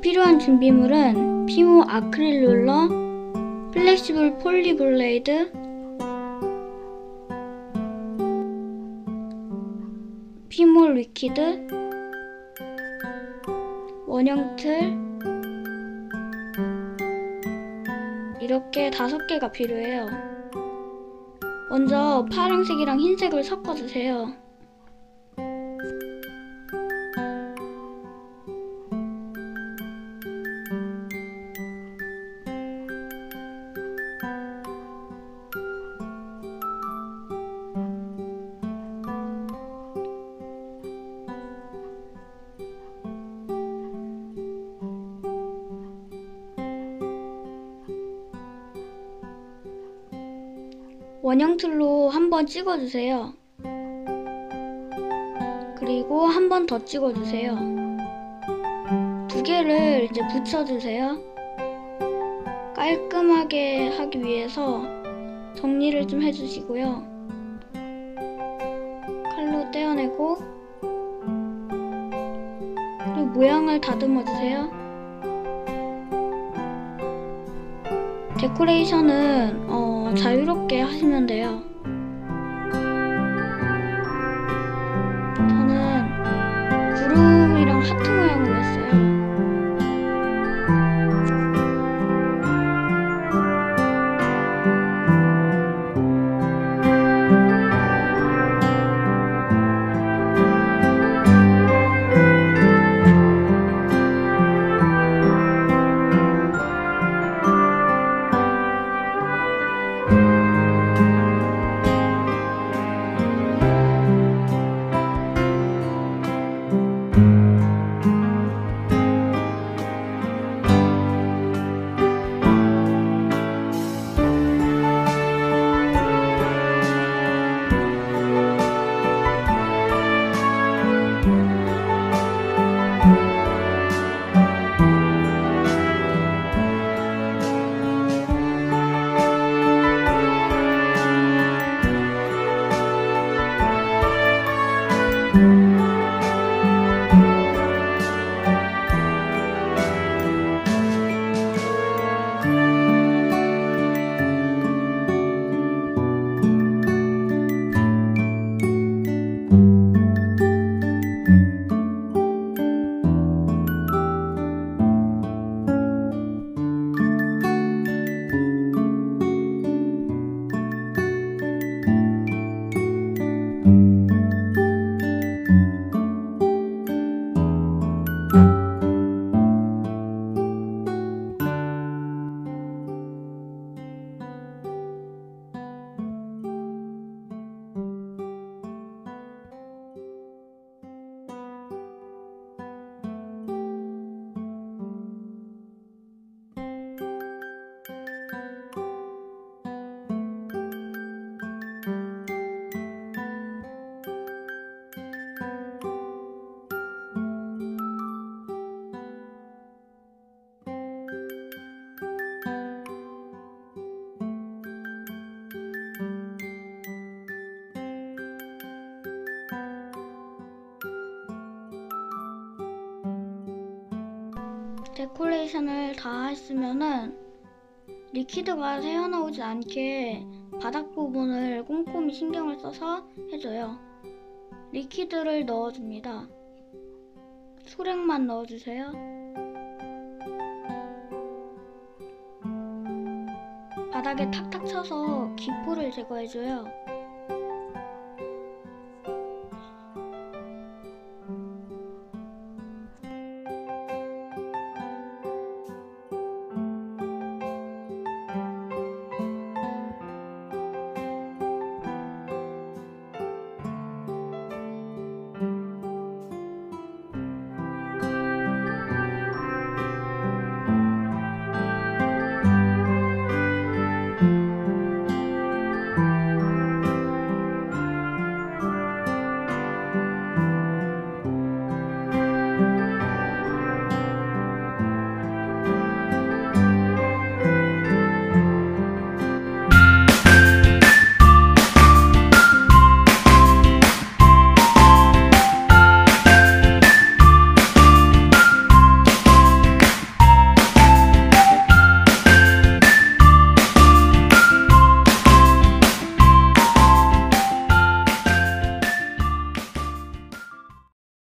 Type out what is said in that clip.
필요한 준비물은 피모 아크릴 롤러, 플렉시블 폴리 블레이드, 피몰 리퀴드, 원형 틀, 이렇게 다섯 개가 필요해요. 먼저 파란색이랑 흰색을 섞어주세요. 원형 틀로 한 번 찍어주세요. 그리고 한 번 더 찍어주세요. 두 개를 이제 붙여주세요. 깔끔하게 하기 위해서 정리를 좀 해주시고요. 칼로 떼어내고 그리고 모양을 다듬어 주세요. 데코레이션은 어, 자유롭게 하시면 돼요. 저는 구름이랑 하트 모양 데코레이션을 다 했으면은 리퀴드가 새어나오지 않게 바닥 부분을 꼼꼼히 신경을 써서 해줘요. 리퀴드를 넣어줍니다. 소량만 넣어주세요. 바닥에 탁탁 쳐서 기포를 제거해줘요.